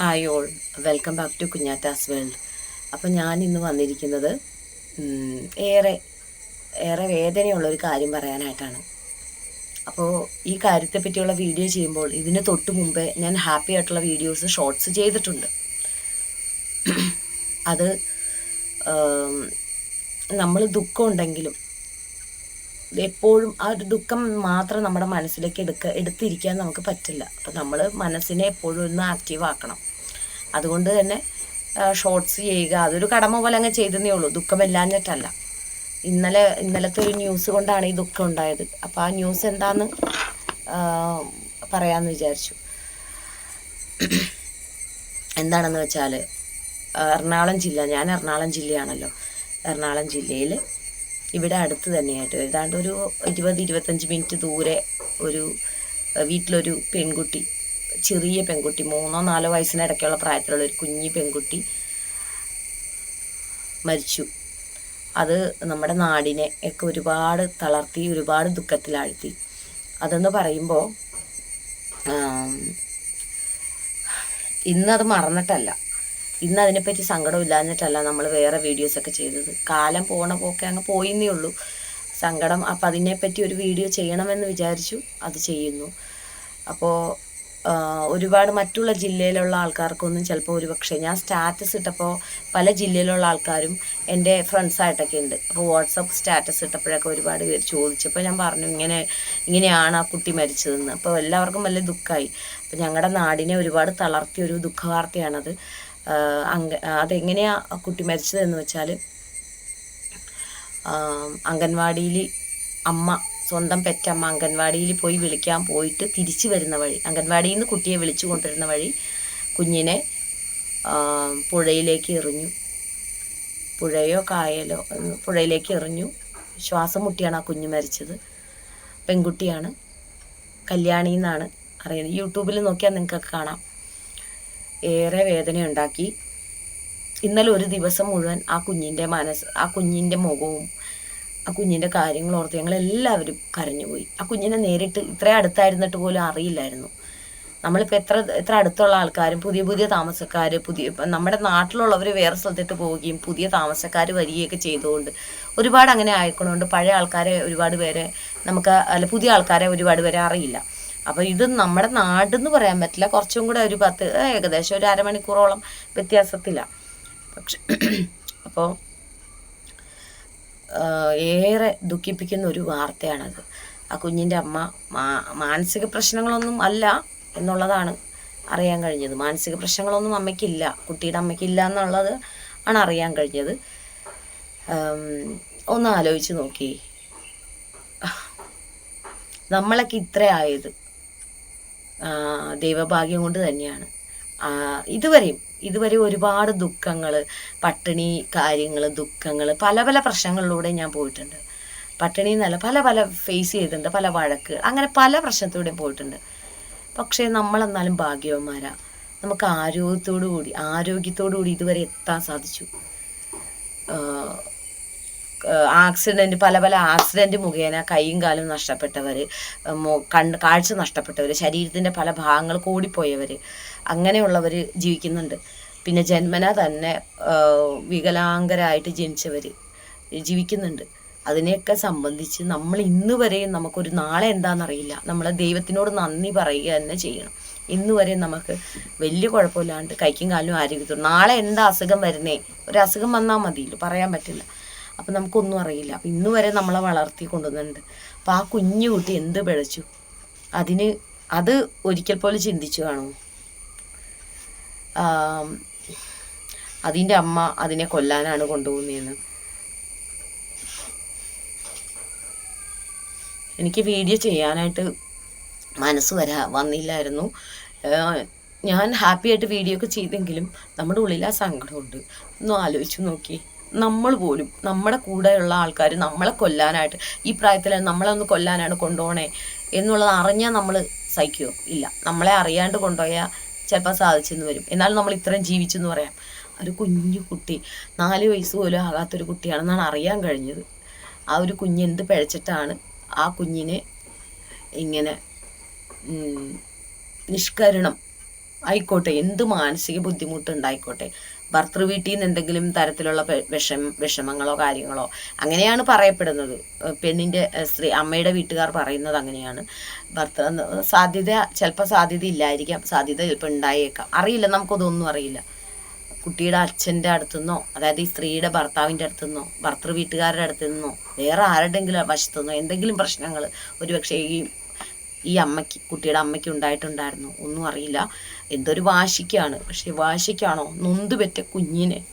Hi all. Welcome back to Kunjatta's world. അപ്പം ഞാൻ ഇന്ന് വന്നിരിക്കുന്നത് ഏറെ ഏറെ വേദനയുള്ള ഒരു കാര്യം പറയാനായിട്ടാണ്. അപ്പോൾ ഈ കാര്യത്തെ പറ്റിയുള്ള വീഡിയോ ചെയ്യുമ്പോൾ ഇതിന് തൊട്ട് മുമ്പേ ഞാൻ ഹാപ്പി ആയിട്ടുള്ള വീഡിയോസ് ഷോർട്സ് ചെയ്തിട്ടുണ്ട്. അത് നമ്മൾ ദുഃഖം ഉണ്ടെങ്കിലും എപ്പോഴും ആ ഒരു ദുഃഖം മാത്രം നമ്മുടെ മനസ്സിലേക്ക് എടുക്ക എടുത്തിരിക്കാൻ നമുക്ക് പറ്റില്ല. അപ്പം നമ്മൾ മനസ്സിനെ എപ്പോഴും ഒന്ന് ആക്റ്റീവ് ആക്കണം. അതുകൊണ്ട് തന്നെ ഷോർട്സ് ചെയ്യുക അതൊരു കടമ പോലെ അങ്ങ് ചെയ്തതേ ഉള്ളൂ. ദുഃഖമില്ലാഞ്ഞിട്ടല്ല. ഇന്നലെ ഇന്നലത്തെ ഒരു ന്യൂസ് കൊണ്ടാണ് ഈ ദുഃഖം ഉണ്ടായത്. അപ്പോൾ ആ ന്യൂസ് എന്താന്ന് പറയാമെന്ന് വിചാരിച്ചു. എന്താണെന്ന് വെച്ചാൽ എറണാകുളം ജില്ല ഞാൻ എറണാകുളം ജില്ലയാണല്ലോ. എറണാകുളം ജില്ലയിൽ ഇവിടെ അടുത്ത് തന്നെയായിട്ട് ഏതാണ്ട് ഒരു ഇരുപത് ഇരുപത്തഞ്ച് മിനിറ്റ് ദൂരെ ഒരു വീട്ടിലൊരു പെൺകുട്ടി ചെറിയ പെൺകുട്ടി മൂന്നോ നാലോ വയസ്സിനിടയ്ക്കുള്ള പ്രായത്തിലുള്ള ഒരു കുഞ്ഞി പെൺകുട്ടി മരിച്ചു. അത് നമ്മുടെ നാടിനെ ഒക്കെ ഒരുപാട് തളർത്തി ഒരുപാട് ദുഃഖത്തിലാഴ്ത്തി. അതെന്ന് പറയുമ്പോൾ ഇന്നത് മറന്നിട്ടല്ല. ഇന്ന് അതിനെപ്പറ്റി സങ്കടം ഇല്ലാഞ്ഞിട്ടല്ല നമ്മൾ വേറെ വീഡിയോസൊക്കെ ചെയ്തത്. കാലം പോണ പോക്കെ അങ്ങ് പോയിന്നേ ഉള്ളൂ. സങ്കടം അപ്പം അതിനെപ്പറ്റി ഒരു വീഡിയോ ചെയ്യണമെന്ന് വിചാരിച്ചു അത് ചെയ്യുന്നു. അപ്പോൾ ഒരുപാട് മറ്റുള്ള ജില്ലയിലുള്ള ആൾക്കാർക്കൊന്നും ചിലപ്പോൾ ഒരു പക്ഷേ ഞാൻ സ്റ്റാറ്റസ് ഇട്ടപ്പോൾ പല ജില്ലയിലുള്ള ആൾക്കാരും എന്റെ ഫ്രണ്ട്സായിട്ടൊക്കെ ഉണ്ട് അപ്പോൾ വാട്സപ്പ് സ്റ്റാറ്റസ് ഇട്ടപ്പോഴൊക്കെ ഒരുപാട് പേര് ചോദിച്ചപ്പോൾ ഞാൻ പറഞ്ഞു ഇങ്ങനെ ഇങ്ങനെയാണ് ആ കുട്ടി മരിച്ചതെന്ന്. അപ്പോൾ എല്ലാവർക്കും വലിയ ദുഃഖമായി അപ്പോൾ ഞങ്ങളുടെ നാടിനെ ഒരുപാട് തളർത്തിയ ഒരു ദുഃഖവാർത്തയാണത്. അങ്ക അതെങ്ങനെയാ കുട്ടി മരിച്ചതെന്ന് വെച്ചാൽ അംഗൻവാടിയിൽ അമ്മ സ്വന്തം പെറ്റമ്മ അംഗൻവാടിയിൽ പോയി വിളിക്കാൻ പോയിട്ട് തിരിച്ചു വരുന്ന വഴി അംഗൻവാടിയിൽ നിന്ന് കുട്ടിയെ വിളിച്ചു കൊണ്ടുവരുന്ന വഴി കുഞ്ഞിനെ പുഴയിലേക്ക് എറിഞ്ഞു. പുഴയോ കായലോ പുഴയിലേക്ക് എറിഞ്ഞു. ശ്വാസം മുട്ടിയാണ് ആ കുഞ്ഞ് മരിച്ചത്. പെൺകുട്ടിയാണ്. കല്യാണി എന്നാണ് അറിയുന്നത്. യൂട്യൂബിൽ നോക്കിയാൽ നിങ്ങൾക്കൊക്കെ കാണാം. ഏറെ വേദനയുണ്ടാക്കി. ഇന്നലെ ഒരു ദിവസം മുഴുവൻ ആ കുഞ്ഞിന്റെ മനസ്സ് ആ കുഞ്ഞിന്റെ മുഖവും ആ കുഞ്ഞിന്റെ കാര്യങ്ങൾ ഓർത്ത് ഞങ്ങളെല്ലാവരും കരഞ്ഞുപോയി. ആ കുഞ്ഞിനെ നേരിട്ട് ഇത്രയും അടുത്തായിരുന്നിട്ട് പോലും അറിയില്ലായിരുന്നു. നമ്മളിപ്പോൾ എത്ര എത്ര അടുത്തുള്ള ആൾക്കാരും പുതിയ പുതിയ താമസക്കാർ പുതിയ നമ്മുടെ നാട്ടിലുള്ളവർ വേറെ സ്ഥലത്തിട്ട് പോവുകയും പുതിയ താമസക്കാർ വരികയൊക്കെ ചെയ്തുകൊണ്ട് ഒരുപാട് അങ്ങനെ ആയിക്കൊണ്ടുകൊണ്ട് പഴയ ആൾക്കാരെ ഒരുപാട് പേരെ നമുക്ക് അല്ല പുതിയ ആൾക്കാരെ ഒരുപാട് പേരെ അറിയില്ല. അപ്പോൾ ഇത് നമ്മുടെ നാടെന്ന് പറയാൻ പറ്റില്ല. കുറച്ചും കൂടെ ഒരു പത്ത് ഏകദേശം ഒരു അരമണിക്കൂറോളം വ്യത്യാസത്തിലാണ് പക്ഷെ അപ്പോൾ ഏറെ ദുഃഖിപ്പിക്കുന്ന ഒരു വാർത്തയാണത്. ആ കുഞ്ഞിന്റെ അമ്മ മാനസിക പ്രശ്നങ്ങളൊന്നും അല്ല എന്നുള്ളതാണ് അറിയാൻ കഴിഞ്ഞത്. മാനസിക പ്രശ്നങ്ങളൊന്നും അമ്മയ്ക്കില്ല. കുട്ടിയുടെ അമ്മയ്ക്കില്ല എന്നുള്ളത് ആണ് അറിയാൻ കഴിഞ്ഞത്. ഒന്ന് ആലോചിച്ച് നോക്കി. നമ്മളൊക്കെ ഇത്ര ആയത് ആ, ദൈവഭാഗ്യം കൊണ്ട് തന്നെയാണ്. ഇതുവരെയും ഇതുവരെ ഒരുപാട് ദുഃഖങ്ങൾ പട്ടിണി കാര്യങ്ങൾ ദുഃഖങ്ങൾ പല പല പ്രശ്നങ്ങളിലൂടെ ഞാൻ പോയിട്ടുണ്ട്. പട്ടിണി എന്നല്ല പല പല ഫേസ് ചെയ്തിട്ടുണ്ട് പല വഴക്ക് അങ്ങനെ പല പ്രശ്നത്തിലൂടെ പോയിട്ടുണ്ട്. പക്ഷേ നമ്മളെന്നാലും ഭാഗ്യവന്മാരാ. നമുക്ക് ആരോഗ്യത്തോടു കൂടി ആരോഗ്യത്തോടു കൂടി ഇതുവരെ എത്താൻ സാധിച്ചു. ആക്സിഡന്റ് പല പല ആക്സിഡന്റ് മുഖേന കൈയും കാലും നഷ്ടപ്പെട്ടവർ കണ്ണ് കാഴ്ച നഷ്ടപ്പെട്ടവർ ശരീരത്തിന്റെ പല ഭാഗങ്ങൾ കൂടിപ്പോയവർ അങ്ങനെയുള്ളവർ ജീവിക്കുന്നുണ്ട്. പിന്നെ ജന്മന തന്നെ വികലാംഗരായിട്ട് ജനിച്ചവർ ജീവിക്കുന്നുണ്ട്. അതിനെയൊക്കെ സംബന്ധിച്ച് നമ്മൾ ഇന്ന് വരെയും നമുക്കൊരു നാളെ എന്താണെന്നറിയില്ല നമ്മൾ ദൈവത്തിനോട് നന്ദി പറയുക തന്നെ ചെയ്യണം. ഇന്ന് വരെ നമുക്ക് വലിയ കുഴപ്പമില്ലാണ്ട് കൈക്കും കാലും ആരോഗ്യത്തോളം നാളെ എന്താ അസുഖം വരുന്നേ? ഒരു അസുഖം വന്നാൽ മതിയല്ലോ പറയാൻ പറ്റില്ല. അപ്പം നമുക്കൊന്നും അറിയില്ല. അപ്പം ഇന്ന് വരെ നമ്മളെ വളർത്തി കൊണ്ടുവന്നിട്ടുണ്ട്. അപ്പം ആ കുഞ്ഞു കുട്ടി എന്ത് പിഴച്ചു? അതിന് അത് ഒരിക്കൽ പോലും ചിന്തിച്ചു കാണുമോ അതിന്റെ അമ്മ അതിനെ കൊല്ലാനാണ് കൊണ്ടുപോകുന്നതെന്ന്. എനിക്ക് വീഡിയോ ചെയ്യാനായിട്ട് മനസ്സ് വരാ വന്നില്ലായിരുന്നു. ഞാൻ ഹാപ്പിയായിട്ട് വീഡിയോ ഒക്കെ ചെയ്തെങ്കിലും നമ്മുടെ ഉള്ളിൽ ആ സങ്കടമുണ്ട്. ഒന്ന് ആലോചിച്ച് നോക്കി. നമ്മൾ പോലും നമ്മുടെ കൂടെയുള്ള ആൾക്കാർ നമ്മളെ കൊല്ലാനായിട്ട് ഈ പ്രായത്തിൽ നമ്മളെ ഒന്ന് കൊല്ലാനാണ് കൊണ്ടുപോകണേ എന്നുള്ളത് അറിഞ്ഞാൽ നമ്മൾ സഹിക്കുമോ ഇല്ല. നമ്മളെ അറിയാണ്ട് കൊണ്ടുപോയാൽ ചിലപ്പോൾ സാധിച്ചെന്ന് വരും. എന്നാലും നമ്മൾ ഇത്രയും ജീവിച്ചെന്ന് പറയാം. ഒരു കുഞ്ഞു കുട്ടി നാല് വയസ്സ് പോലും ആകാത്തൊരു കുട്ടിയാണെന്നാണ് അറിയാൻ കഴിഞ്ഞത്. ആ ഒരു കുഞ്ഞ് എന്ത് പിഴച്ചിട്ടാണ് ആ കുഞ്ഞിനെ ഇങ്ങനെ നിഷ്കരണം ആയിക്കോട്ടെ എന്ത് മാനസിക ബുദ്ധിമുട്ടുണ്ടായിക്കോട്ടെ ഭർത്തൃ വീട്ടിൽ നിന്ന് എന്തെങ്കിലും തരത്തിലുള്ള വിഷം വിഷമങ്ങളോ കാര്യങ്ങളോ അങ്ങനെയാണ് പറയപ്പെടുന്നത്. പെണ്ണിന്റെ സ്ത്രീ അമ്മയുടെ വീട്ടുകാർ പറയുന്നത് അങ്ങനെയാണ്. ഭർത്തൃ സാധ്യത ചിലപ്പോൾ സാധ്യത ഇല്ലായിരിക്കാം സാധ്യത ചിലപ്പോൾ ഉണ്ടായേക്കാം. അറിയില്ല നമുക്കതൊന്നും അറിയില്ല. കുട്ടിയുടെ അച്ഛന്റെ അടുത്തുനിന്നോ അതായത് ഈ സ്ത്രീയുടെ ഭർത്താവിന്റെ അടുത്തുനിന്നോ ഭർത്തൃ വീട്ടുകാരുടെ അടുത്തു നിന്നോ വേറെ ആരുടെങ്കിലും വശത്തുനിന്നോ എന്തെങ്കിലും പ്രശ്നങ്ങൾ ഒരുപക്ഷെ ഈ ഈ അമ്മയ്ക്ക് കുട്ടിയുടെ അമ്മയ്ക്ക് ഉണ്ടായിട്ടുണ്ടായിരുന്നു ഒന്നും അറിയില്ല. എന്തൊരു വാശിക്കാണ്. പക്ഷെ വാശിക്കാണോ? നൊന്തുപെറ്റ കുഞ്ഞിനെ.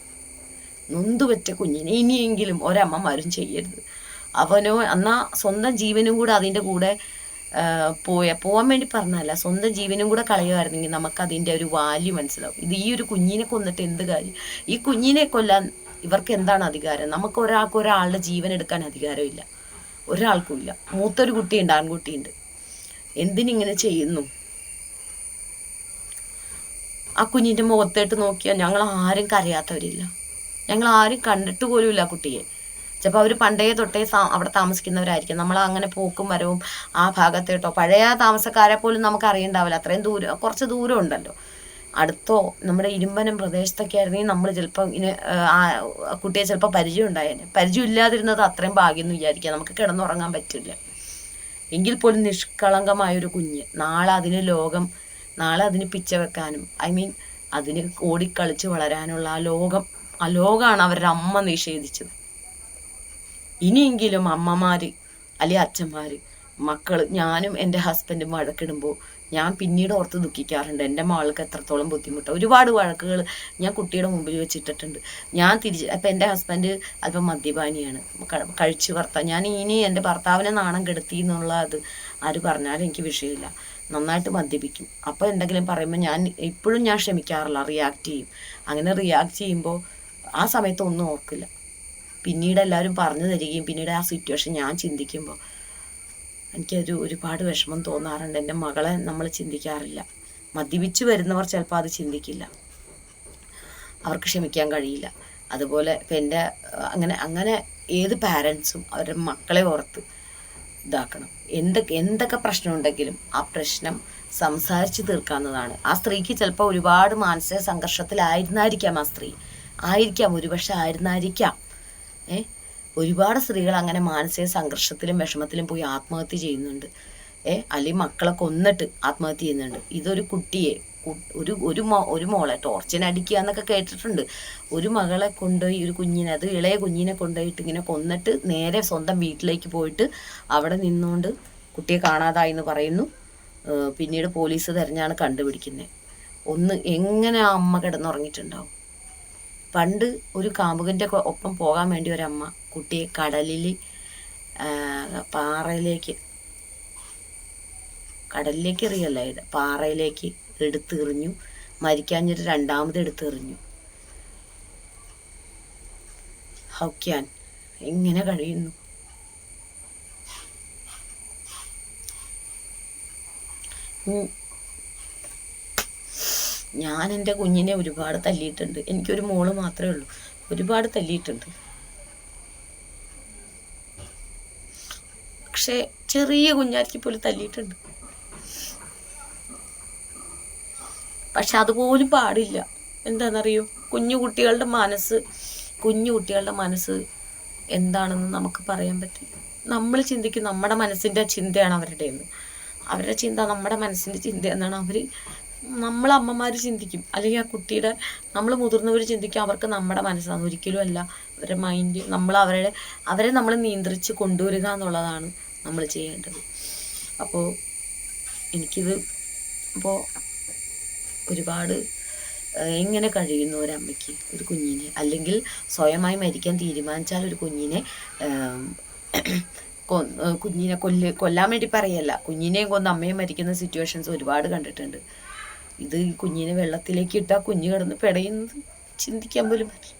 നൊന്തുപെറ്റ കുഞ്ഞിനെ. ഇനിയെങ്കിലും ഒരമ്മമാരും ചെയ്യരുത്. അവനോ എന്നാ സ്വന്തം ജീവനും കൂടെ അതിന്റെ കൂടെ പോയ പോകാൻ വേണ്ടി പറഞ്ഞല്ല സ്വന്തം ജീവനും കൂടെ കളയുമായിരുന്നെങ്കിൽ നമുക്ക് അതിന്റെ ഒരു വാല്യൂ മനസ്സിലാവും. ഇത് ഈ ഒരു കുഞ്ഞിനെ കൊന്നിട്ട് എന്ത് കാര്യം? ഈ കുഞ്ഞിനെ കൊല്ലാൻ ഇവർക്ക് എന്താണ് അധികാരം? നമുക്ക് ഒരാൾക്ക് ഒരാളുടെ ജീവൻ എടുക്കാൻ അധികാരമില്ല. ഒരാൾക്കും ഇല്ല. മൂത്തൊരു കുട്ടിയുണ്ട് ആൺകുട്ടിയുണ്ട്. എന്തിനിങ്ങനെ ചെയ്യുന്നു? ആ കുഞ്ഞിന്റെ മുഖത്തേട്ട് നോക്കിയാൽ ഞങ്ങൾ ആരും കരയാത്തവരില്ല. ഞങ്ങൾ ആരും കണ്ടിട്ട് പോലുമില്ല കുട്ടിയെ. ചിലപ്പോൾ അവർ പണ്ടേ തൊട്ടേ അവിടെ താമസിക്കുന്നവരായിരിക്കും. നമ്മൾ അങ്ങനെ പോക്കും വരവും ആ ഭാഗത്തേട്ടോ പഴയ താമസക്കാരെ പോലും നമുക്ക് അറിയണ്ടാവില്ല. അത്രയും ദൂരം കുറച്ച് ദൂരം ഉണ്ടല്ലോ. അടുത്തോ നമ്മുടെ ഇരുമ്പനം പ്രദേശത്തൊക്കെ ആയിരുന്നെങ്കിൽ നമ്മൾ ചിലപ്പോൾ ഇങ്ങനെ കുട്ടിയെ ചിലപ്പോൾ പരിചയം ഉണ്ടായേനെ. പരിചയം ഇല്ലാതിരുന്നത് അത്രയും ഭാഗ്യം എന്ന് വിചാരിക്കുക നമുക്ക് കിടന്നുറങ്ങാൻ പറ്റില്ല. എങ്കിൽ പോലും നിഷ്കളങ്കമായൊരു കുഞ്ഞ്. നാളെ അതിന് ലോകം നാളെ അതിന് പിച്ച വെക്കാനും. ഐ മീൻ അതിന് ഓടിക്കളിച്ച് വളരാനുള്ള ആ ലോകം ആ ലോകമാണ് അവരുടെ അമ്മ നിഷേധിച്ചത്. ഇനിയെങ്കിലും അമ്മമാര് അല്ലെങ്കിൽ അച്ഛന്മാര് മക്കൾ ഞാനും എന്റെ ഹസ്ബൻഡും വഴക്കിടുമ്പോൾ ഞാൻ പിന്നീട് ഓർത്ത് ദുഃഖിക്കാറുണ്ട്. എന്റെ മകൾക്ക് എത്രത്തോളം ബുദ്ധിമുട്ട്. ഒരുപാട് വഴക്കുകൾ ഞാൻ കുട്ടിയുടെ മുമ്പിൽ വെച്ചിട്ടിട്ടുണ്ട്. ഞാൻ തിരിച്ച് അപ്പം എന്റെ ഹസ്ബൻഡ് അല്പം മദ്യപാനിയാണ്. കഴിച്ച് ഭർത്താവ് ഞാൻ ഇനി എന്റെ ഭർത്താവിനെ നാണം കെടുത്തി എന്നുള്ള അത് ആര് പറഞ്ഞാലും എനിക്ക് വിഷയമില്ല. നന്നായിട്ട് മദ്യപിക്കും. അപ്പോൾ എന്തെങ്കിലും പറയുമ്പോൾ ഞാൻ ഇപ്പോഴും ഞാൻ ക്ഷമിക്കാറില്ല. റിയാക്ട് ചെയ്യും. അങ്ങനെ റിയാക്ട് ചെയ്യുമ്പോൾ ആ സമയത്ത് ഒന്നും ഓർക്കില്ല. പിന്നീട് എല്ലാവരും പറഞ്ഞു തരികയും പിന്നീട് ആ സിറ്റുവേഷൻ ഞാൻ ചിന്തിക്കുമ്പോൾ എനിക്കൊരു ഒരുപാട് വിഷമം തോന്നാറുണ്ട്. എന്റെ മകളെ നമ്മൾ ചിന്തിക്കാറില്ല. മദ്യപിച്ച് വരുന്നവർ ചിലപ്പോൾ അത് ചിന്തിക്കില്ല. അവർക്ക് ക്ഷമിക്കാൻ കഴിയില്ല. അതുപോലെ ഇപ്പം എന്റെ അങ്ങനെ അങ്ങനെ ഏത് പാരൻസും അവരുടെ മക്കളെ ഓർത്ത് ഇതാക്കണം. എന്തൊക്കെ എന്തൊക്കെ പ്രശ്നം ഉണ്ടെങ്കിലും ആ പ്രശ്നം സംസാരിച്ച് തീർക്കാവുന്നതാണ്. ആ സ്ത്രീക്ക് ചിലപ്പോൾ ഒരുപാട് മാനസിക സംഘർഷത്തിലായിരുന്നായിരിക്കാം ആ സ്ത്രീ. ആയിരിക്കാം ഒരുപക്ഷെ ആയിരുന്നായിരിക്കാം. ഏ? ഒരുപാട് സ്ത്രീകൾ അങ്ങനെ മാനസിക സംഘർഷത്തിലും വിഷമത്തിലും പോയി ആത്മഹത്യ ചെയ്യുന്നുണ്ട്. ഏ? അല്ലെങ്കിൽ മക്കളെ കൊന്നിട്ട് ആത്മഹത്യ ചെയ്യുന്നുണ്ട്. ഇതൊരു കുട്ടിയെ ഒരു ഒരു മോ ഒരു മോളെ ടോർച്ചിനടിക്കുക എന്നൊക്കെ കേട്ടിട്ടുണ്ട്. ഒരു മകളെ കൊണ്ടുപോയി ഒരു കുഞ്ഞിനെ അത് ഇളയ കുഞ്ഞിനെ കൊണ്ടുപോയിട്ട് ഇങ്ങനെ കൊന്നിട്ട് നേരെ സ്വന്തം വീട്ടിലേക്ക് പോയിട്ട് അവിടെ നിന്നുകൊണ്ട് കുട്ടിയെ കാണാതായി എന്ന് പറയുന്നു. പിന്നീട് പോലീസ് തിരഞ്ഞാണ് കണ്ടുപിടിക്കുന്നത് ഒന്ന് എങ്ങനെ ആ അമ്മ കിടന്നുറങ്ങിയിട്ടുണ്ടാവും? പണ്ട് ഒരു കാമുകന്റെ ഒപ്പം പോകാൻ വേണ്ടി ഒരമ്മ കുട്ടിയെ കടലിൽ പാറയിലേക്ക് കടലിലേക്ക് എറിയല്ല പാറയിലേക്ക് എടുത്തെറിഞ്ഞു. മരിക്കാഞ്ഞിട്ട് രണ്ടാമത് എടുത്തെറിഞ്ഞു. ഹൗക്യാൻ എങ്ങനെ കഴിയുന്നു? ഞാൻ എന്റെ കുഞ്ഞിനെ ഒരുപാട് തല്ലിയിട്ടുണ്ട്. എനിക്കൊരു മോൾ മാത്രമേ ഉള്ളൂ. ഒരുപാട് തല്ലിയിട്ടുണ്ട്. പക്ഷേ ചെറിയ പോലും തല്ലിയിട്ടുണ്ട്. പക്ഷെ അതുപോലും പാടില്ല. എന്താണെന്നറിയോ കുഞ്ഞു കുട്ടികളുടെ മനസ്സ് കുഞ്ഞു കുട്ടികളുടെ മനസ്സ് എന്താണെന്ന് നമുക്ക് പറയാൻ പറ്റില്ല നമ്മൾ ചിന്തിക്കും നമ്മുടെ മനസ്സിന്റെ ചിന്തയാണ് അവരുടെ എന്ന് അവരുടെ ചിന്ത നമ്മുടെ മനസ്സിന്റെ ചിന്ത എന്നാണ് അവർ നമ്മൾ അമ്മമാർ ചിന്തിക്കും. അല്ലെങ്കിൽ ആ കുട്ടിയുടെ നമ്മൾ മുതിർന്നവർ ചിന്തിക്കും അവർക്ക് നമ്മുടെ മനസ്സാണ് ഒരിക്കലും അല്ല. അവരുടെ മൈൻഡ് നമ്മൾ അവരുടെ അവരെ നമ്മൾ നിയന്ത്രിച്ച് കൊണ്ടുവരിക എന്നുള്ളതാണ് നമ്മൾ ചെയ്യേണ്ടത്. അപ്പോൾ എനിക്കിത് ഇപ്പോൾ ഒരുപാട് എങ്ങനെ കഴിയുന്നു ഒരമ്മയ്ക്ക് ഒരു കുഞ്ഞിനെ. അല്ലെങ്കിൽ സ്വയമായി മരിക്കാൻ തീരുമാനിച്ചാൽ ഒരു കുഞ്ഞിനെ കുഞ്ഞിനെ കൊല്ല് കൊല്ലാൻ വേണ്ടി പറയല്ല. കുഞ്ഞിനെയും കൊന്ന് അമ്മയും മരിക്കുന്ന സിറ്റുവേഷൻസ് ഒരുപാട് കണ്ടിട്ടുണ്ട്. ഇത് കുഞ്ഞിനെ വെള്ളത്തിലേക്ക് ഇട്ടാൽ കുഞ്ഞ് കിടന്ന് പെടയുന്നത് ചിന്തിക്കാൻ പോലും പറ്റില്ല.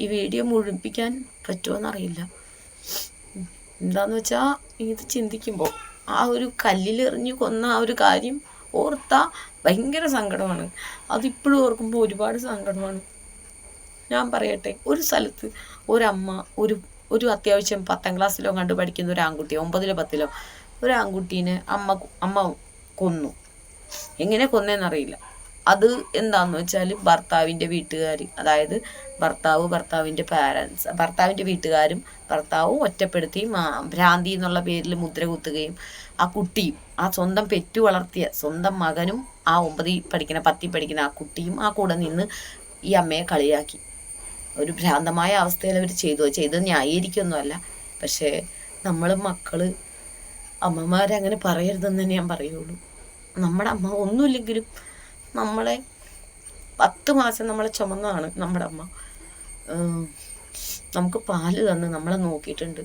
ഈ വീഡിയോ മുഴുപ്പിക്കാൻ പറ്റുമോന്നറിയില്ല. എന്താന്ന് വെച്ചാൽ ഇത് ചിന്തിക്കുമ്പോൾ ആ ഒരു കല്ലിലെറിഞ്ഞ് കൊന്ന ആ ഒരു കാര്യം ഓർത്താ ഭയങ്കര സങ്കടമാണ്. അതിപ്പോഴും ഓർക്കുമ്പോൾ ഒരുപാട് സങ്കടമാണ്. ഞാൻ പറയട്ടെ ഒരു സ്ഥലത്ത് ഒരമ്മ ഒരു ഒരു അത്യാവശ്യം പത്താം ക്ലാസ്സിലോ കണ്ടു പഠിക്കുന്ന ഒരു ആൺകുട്ടി ഒമ്പതിലോ പത്തിലോ ഒരു ആൺകുട്ടീനെ അമ്മ അമ്മ കൊന്നു. എങ്ങനെ കൊന്നേന്നറിയില്ല. അത് എന്താന്ന് വെച്ചാൽ ഭർത്താവിന്റെ വീട്ടുകാർ അതായത് ഭർത്താവ് ഭർത്താവിന്റെ പാരൻസ് ഭർത്താവിന്റെ വീട്ടുകാരും ഭർത്താവും ഒറ്റപ്പെടുത്തി ഭ്രാന്തി എന്നുള്ള പേരിൽ മുദ്ര കുത്തുകയും ആ കുട്ടിയും ആ സ്വന്തം പെറ്റു വളർത്തിയ സ്വന്തം മകനും ആ ഒമ്പതിൽ പഠിക്കുന്ന പത്തി പഠിക്കുന്ന ആ കുട്ടിയും ആ കൂടെ നിന്ന് ഈ അമ്മയെ കളിയാക്കി. ഒരു ഭ്രാന്തമായ അവസ്ഥയിൽ അവർ ചെയ്തു. ചെയ്തത് ന്യായീകരിക്കൊന്നുമല്ല. പക്ഷേ നമ്മൾ മക്കൾ അമ്മമാരങ്ങനെ പറയരുതെന്ന് തന്നെ ഞാൻ പറയുള്ളൂ. നമ്മുടെ അമ്മ ഒന്നുമില്ലെങ്കിലും നമ്മളെ പത്ത് മാസം നമ്മളെ ചുമന്നതാണ് നമ്മുടെ അമ്മ. നമുക്ക് പാൽ തന്ന് നമ്മളെ നോക്കിയിട്ടുണ്ട്.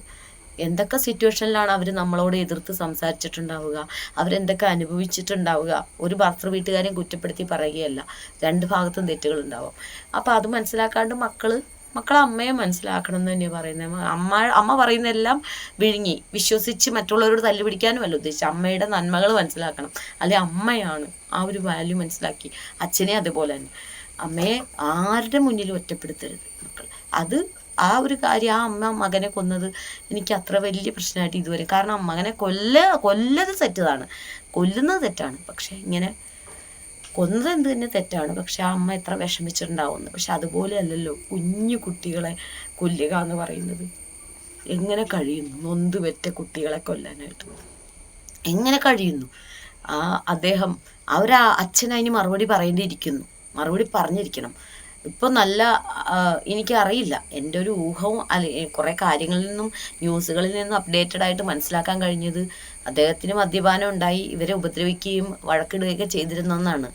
എന്തൊക്കെ സിറ്റുവേഷനിലാണ് അവർ നമ്മളോട് എതിർത്ത് സംസാരിച്ചിട്ടുണ്ടാവുക? അവരെന്തൊക്കെ അനുഭവിച്ചിട്ടുണ്ടാവുക? ഒരു ഭർത്തൃ വീട്ടുകാരെയും കുറ്റപ്പെടുത്തി പറയുകയല്ല. രണ്ട് ഭാഗത്തും തെറ്റുകൾ ഉണ്ടാവും. അപ്പോൾ അത് മനസ്സിലാക്കാണ്ട് മക്കൾ മക്കളെ അമ്മയെ മനസ്സിലാക്കണം എന്ന് തന്നെയാണ് പറയുന്നത് അമ്മ അമ്മ പറയുന്നതെല്ലാം വിഴുങ്ങി. വിശ്വസിച്ച് മറ്റുള്ളവരോട് തല്ലു പിടിക്കാനുമല്ല ഉദ്ദേശിച്ചത്. അമ്മയുടെ നന്മകൾ മനസ്സിലാക്കണം. അല്ലെ അമ്മയാണ് ആ ഒരു വാല്യൂ മനസ്സിലാക്കി. അച്ഛനെ അതുപോലെ തന്നെ. അമ്മയെ ആരുടെ മുന്നിലും ഒറ്റപ്പെടുത്തരുത് മക്കൾ അത് ആ ഒരു കാര്യം ആ അമ്മ മകനെ കൊന്നത് എനിക്ക് അത്ര വലിയ പ്രശ്നമായിട്ട് ഇതുവരെ. കാരണം മകനെ കൊല്ല കൊല്ലത് തെറ്റതാണ്. കൊല്ലുന്നത് തെറ്റാണ്. പക്ഷെ ഇങ്ങനെ കൊന്നത് എന്ത് തന്നെ തെറ്റാണ്. പക്ഷെ ആ അമ്മ എത്ര വിഷമിച്ചിട്ടുണ്ടാവുന്നു പക്ഷെ അതുപോലെ അല്ലല്ലോ കുഞ്ഞു കുട്ടികളെ കൊല്ലുക എന്ന് പറയുന്നത്. എങ്ങനെ കഴിയുന്നു നൊന്ത് വെറ്റ കുട്ടികളെ കൊല്ലാനായിട്ട്? എങ്ങനെ കഴിയുന്നു? ആ അദ്ദേഹം അവരാ അച്ഛൻ മറുപടി പറയേണ്ടിയിരിക്കുന്നു. മറുപടി പറഞ്ഞിരിക്കണം. ഇപ്പോൾ നല്ല എനിക്കറിയില്ല. എന്റെ ഒരു ഊഹവും അല്ല കുറേ കാര്യങ്ങളിൽ നിന്നും ന്യൂസുകളിൽ നിന്നും അപ്ഡേറ്റഡ് ആയിട്ട് മനസ്സിലാക്കാൻ കഴിഞ്ഞത് അദ്ദേഹത്തിന് മദ്യപാനം ഉണ്ടായി ഇവരെ ഉപദ്രവിക്കുകയും വഴക്കിടുകയൊക്കെ ചെയ്തിരുന്നെന്നാണ്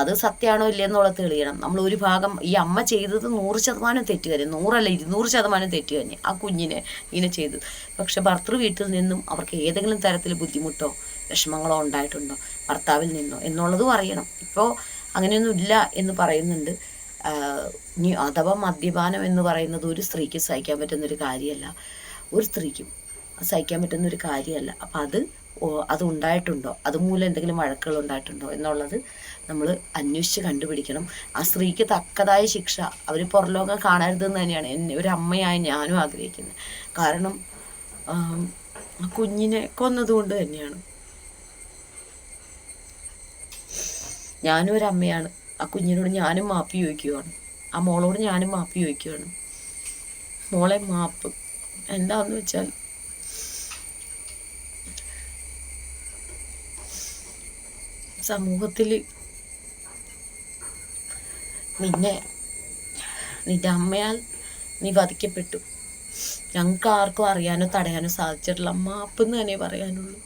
അത് സത്യമാണോ ഇല്ലയെന്നുള്ളത് തെളിയണം. നമ്മൾ ഒരു ഭാഗം ഈ അമ്മ ചെയ്തത് നൂറ് ശതമാനം തെറ്റ് തന്നെ നൂറല്ല ഇരുന്നൂറ് ശതമാനം തെറ്റ് തന്നെ ആ കുഞ്ഞിനെ ഇങ്ങനെ ചെയ്തു പക്ഷെ ഭർത്തൃ വീട്ടിൽ നിന്നും അവർക്ക് ഏതെങ്കിലും തരത്തിൽ ബുദ്ധിമുട്ടോ വിഷമങ്ങളോ ഉണ്ടായിട്ടുണ്ടോ? ഭർത്താവിൽ നിന്നോ എന്നുള്ളതും അറിയണം ഇപ്പോൾ അങ്ങനെയൊന്നും ഇല്ല എന്ന് പറയുന്നുണ്ട്. അഥവാ മദ്യപാനം എന്ന് പറയുന്നത് ഒരു സ്ത്രീക്ക് സഹിക്കാൻ പറ്റുന്നൊരു കാര്യമല്ല ഒരു സ്ത്രീക്കും സഹിക്കാൻ പറ്റുന്നൊരു കാര്യമല്ല അപ്പം അത് അത് ഉണ്ടായിട്ടുണ്ടോ? അതുമൂലം എന്തെങ്കിലും വഴക്കുകൾ ഉണ്ടായിട്ടുണ്ടോ എന്നുള്ളത് നമ്മൾ അന്വേഷിച്ച് കണ്ടുപിടിക്കണം. ആ സ്ത്രീക്ക് തക്കതായ ശിക്ഷ അവർ പുറലോകം കാണരുതെന്ന് തന്നെയാണ് എന്നെ ഒരു അമ്മയായി ഞാനും ആഗ്രഹിക്കുന്നത് കാരണം കുഞ്ഞിനെ കൊന്നതുകൊണ്ട് തന്നെയാണ്. ഞാനും ഒരു അമ്മയാണ്. ആ കുഞ്ഞിനോട് ഞാനും മാപ്പി ചോദിക്കുകയാണ് ആ മോളോട് ഞാനും മാപ്പി ചോദിക്കുകയാണ് മോളെ മാപ്പ് എന്താന്ന് വെച്ചാൽ സമൂഹത്തിൽ നിന്നെ നിന്റെ അമ്മയാൽ നീ വധിക്കപ്പെട്ടു. ഞങ്ങൾക്ക് ആർക്കും അറിയാനോ തടയാനോ സാധിച്ചിട്ടില്ല. മാപ്പ് എന്ന് തന്നെ പറയാനുള്ളൂ.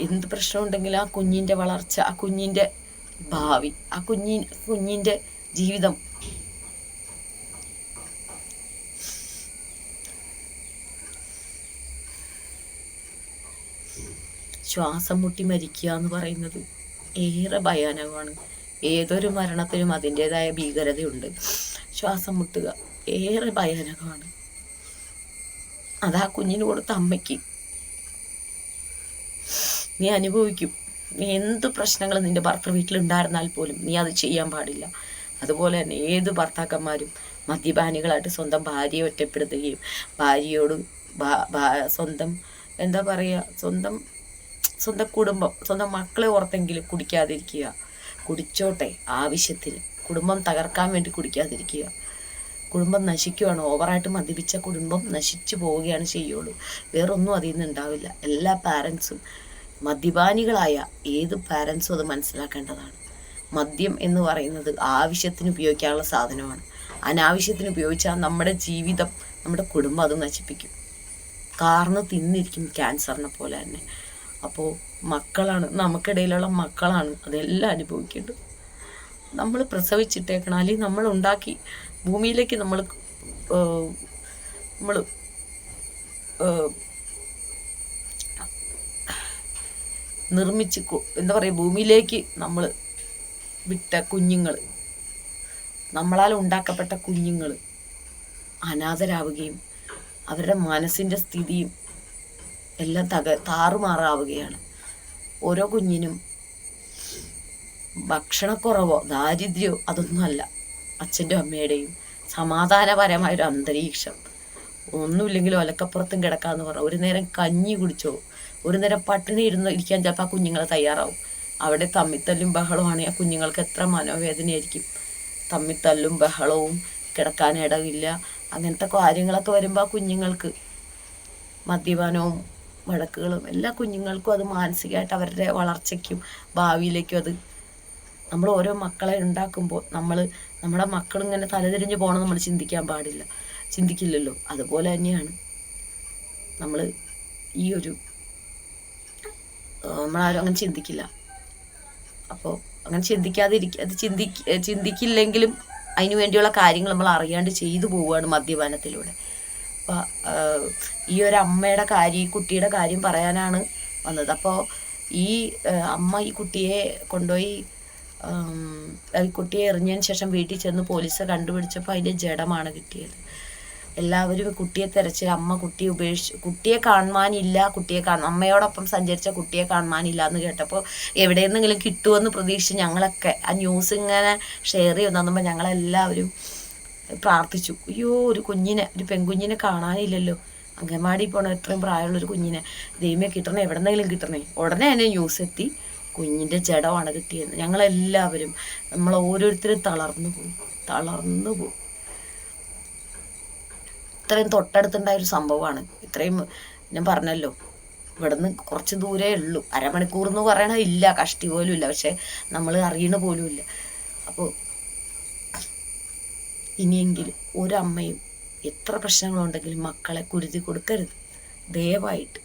എന്ത് പ്രശ്നം ഉണ്ടെങ്കിലും ആ കുഞ്ഞിന്റെ വളർച്ച ആ കുഞ്ഞിന്റെ ഭാവി ആ കുഞ്ഞി കുഞ്ഞിന്റെ ജീവിതം. ശ്വാസം മുട്ടി മരിക്കുക എന്ന് പറയുന്നത് ഏറെ ഭയാനകമാണ്. ഏതൊരു മരണത്തിനും അതിന്റെതായ ഭീകരതയുണ്ട്. ശ്വാസം മുട്ടുക ഏറെ ഭയാനകമാണ്. അതാ കുഞ്ഞിന് കൊടുത്ത അമ്മയ്ക്ക്. നീ അനുഭവിക്കും. എന്ത് പ്രശ്നങ്ങൾ നിന്റെ ഭർത്തൃ വീട്ടിലുണ്ടായിരുന്നാൽ പോലും നീ അത് ചെയ്യാൻ പാടില്ല. അതുപോലെ തന്നെ ഏത് ഭർത്താക്കന്മാരും മദ്യപാനികളായിട്ട് സ്വന്തം ഭാര്യയെ ഒറ്റപ്പെടുത്തുകയും ഭാര്യയോട് സ്വന്തം എന്താ പറയുക സ്വന്തം സ്വന്തം കുടുംബം സ്വന്തം മക്കളെ ഓർത്തെങ്കിലും കുടിക്കാതിരിക്കുക. കുടിച്ചോട്ടെ ആവശ്യത്തിന്. കുടുംബം തകർക്കാൻ വേണ്ടി കുടിക്കാതിരിക്കുക. കുടുംബം നശിക്കുകയാണ് ഓവറായിട്ട് മദ്യപിച്ച കുടുംബം നശിച്ചു പോവുകയാണ് ചെയ്യുള്ളൂ. വേറൊന്നും അതിൽ നിന്ന് ഉണ്ടാവില്ല. എല്ലാ പാരൻസും മദ്യപാനികളായ ഏത് പാരൻസും അത് മനസ്സിലാക്കേണ്ടതാണ്. മദ്യം എന്ന് പറയുന്നത് ആവശ്യത്തിന് ഉപയോഗിക്കാനുള്ള സാധനമാണ്. അനാവശ്യത്തിന് ഉപയോഗിച്ചാൽ നമ്മുടെ ജീവിതം നമ്മുടെ കുടുംബം അത് നശിപ്പിക്കും. കാർന്ന് തിന്നിരിക്കും ക്യാൻസറിനെ പോലെ തന്നെ. അപ്പോൾ മക്കളാണ് നമുക്കിടയിലുള്ള മക്കളാണ് അതെല്ലാം അനുഭവിക്കേണ്ടത്. നമ്മൾ പ്രസവിച്ചിട്ടേക്കണം അല്ലെങ്കിൽ നമ്മൾ ഉണ്ടാക്കി ഭൂമിയിലേക്ക് നമ്മൾ നമ്മൾ നിർമ്മിച്ച് എന്താ പറയുക ഭൂമിയിലേക്ക് നമ്മൾ വിട്ട കുഞ്ഞുങ്ങൾ നമ്മളാൽ ഉണ്ടാക്കപ്പെട്ട കുഞ്ഞുങ്ങൾ അനാഥരാവുകയും അവരുടെ മനസ്സിന്റെ സ്ഥിതിയും എല്ലാം തക താറുമാറാവുകയാണ്. ഓരോ കുഞ്ഞിനും ഭക്ഷണക്കുറവോ ദാരിദ്ര്യമോ അതൊന്നുമല്ല അച്ഛന്റെ അമ്മയുടെയും സമാധാനപരമായൊരു അന്തരീക്ഷം. ഒന്നുമില്ലെങ്കിലും ഒലക്കപ്പുറത്തും കിടക്കാമെന്ന് പറഞ്ഞു ഒരു നേരം കഞ്ഞി കുടിച്ചോ ഒരു നേരം പട്ടിണി ഇരുന്ന് ഇരിക്കാൻ ചിലപ്പോൾ ആ കുഞ്ഞുങ്ങൾ തയ്യാറാവും. അവിടെ തമ്മിത്തല്ലും ബഹളമാണ് ആ കുഞ്ഞുങ്ങൾക്ക് എത്ര മനോവേദനയായിരിക്കും. തമ്മിത്തല്ലും ബഹളവും കിടക്കാൻ ഇടവില്ല അങ്ങനത്തെ കാര്യങ്ങളൊക്കെ വരുമ്പോൾ ആ കുഞ്ഞുങ്ങൾക്ക് മദ്യപാനവും വഴക്കുകളും എല്ലാ കുഞ്ഞുങ്ങൾക്കും അത് മാനസികമായിട്ട് അവരുടെ വളർച്ചയ്ക്കും ഭാവിയിലേക്കും അത് നമ്മൾ ഓരോ മക്കളെ ഉണ്ടാക്കുമ്പോൾ നമ്മൾ നമ്മുടെ മക്കളിങ്ങനെ തലതിരിഞ്ഞ് പോകണം നമ്മൾ ചിന്തിക്കാൻ പാടില്ല. ചിന്തിക്കില്ലല്ലോ. അതുപോലെ തന്നെയാണ് നമ്മൾ ഈ ഒരു നമ്മളാരും അങ്ങനെ ചിന്തിക്കില്ല. അപ്പോൾ അങ്ങനെ ചിന്തിക്കാതിരിക്കുക അത് ചിന്തി ചിന്തിക്കില്ലെങ്കിലും അതിനു വേണ്ടിയുള്ള കാര്യങ്ങൾ നമ്മൾ അറിയാണ്ട് ചെയ്തു പോവുകയാണ് മദ്യപാനത്തിലൂടെ. അപ്പോൾ ഈ ഒരു അമ്മയുടെ കാര്യം ഈ കുട്ടിയുടെ കാര്യം പറയാനാണ് വന്നത്. അപ്പോൾ ഈ അമ്മ ഈ കുട്ടിയെ കൊണ്ടുപോയി ഈ കുട്ടിയെ എറിഞ്ഞതിന് ശേഷം വീട്ടിൽ ചെന്ന് പോലീസ് കണ്ടുപിടിച്ചപ്പോൾ അതിന്റെ ജഡമാണ് കിട്ടിയത്. എല്ലാവരും കുട്ടിയെ തെരച്ചിൽ അമ്മ കുട്ടിയെ ഉപേക്ഷിച്ച് കുട്ടിയെ കാണുവാനില്ല കുട്ടിയെ കാണാൻ അമ്മയോടൊപ്പം സഞ്ചരിച്ച കുട്ടിയെ കാണുവാനില്ല എന്ന് കേട്ടപ്പോൾ എവിടെ എവിടെയെന്നെങ്കിലും കിട്ടുമെന്ന് പ്രതീക്ഷിച്ച് ഞങ്ങളൊക്കെ ആ ന്യൂസ് ഇങ്ങനെ ഷെയർ ചെയ്ത് തന്നുമ്പോൾ ഞങ്ങളെല്ലാവരും പ്രാർത്ഥിച്ചു. അയ്യോ ഒരു കുഞ്ഞിനെ ഒരു പെൺകുഞ്ഞിനെ കാണാനില്ലല്ലോ. അംഗൻവാടി പോണ ഇത്രയും പ്രായമുള്ള ഒരു കുഞ്ഞിനെ ദൈവമേ കിട്ടണേ എവിടെന്നെങ്കിലും കിട്ടണേ. ഉടനെ തന്നെ ന്യൂസ് എത്തി. കുഞ്ഞിന്റെ ജഡമാണ് കിട്ടിയത് ഞങ്ങളെല്ലാവരും നമ്മൾ ഓരോരുത്തരും തളർന്നു പോയി തളർന്നു പോയി. ഇത്രയും തൊട്ടടുത്തുണ്ടായ ഒരു സംഭവമാണ്. ഇത്രയും ഞാൻ പറഞ്ഞല്ലോ ഇവിടുന്ന് കുറച്ച് ദൂരേ ഉള്ളൂ. അരമണിക്കൂർ എന്ന് പറയണ ഇല്ല കഷ്ടി പോലും ഇല്ല. പക്ഷെ നമ്മൾ അറിയണ പോലും ഇല്ല. അപ്പോൾ ഇനിയെങ്കിലും ഒരമ്മയും എത്ര പ്രശ്നങ്ങളുണ്ടെങ്കിലും മക്കളെ കുരുതി കൊടുക്കരുത്. ദയവായിട്ട്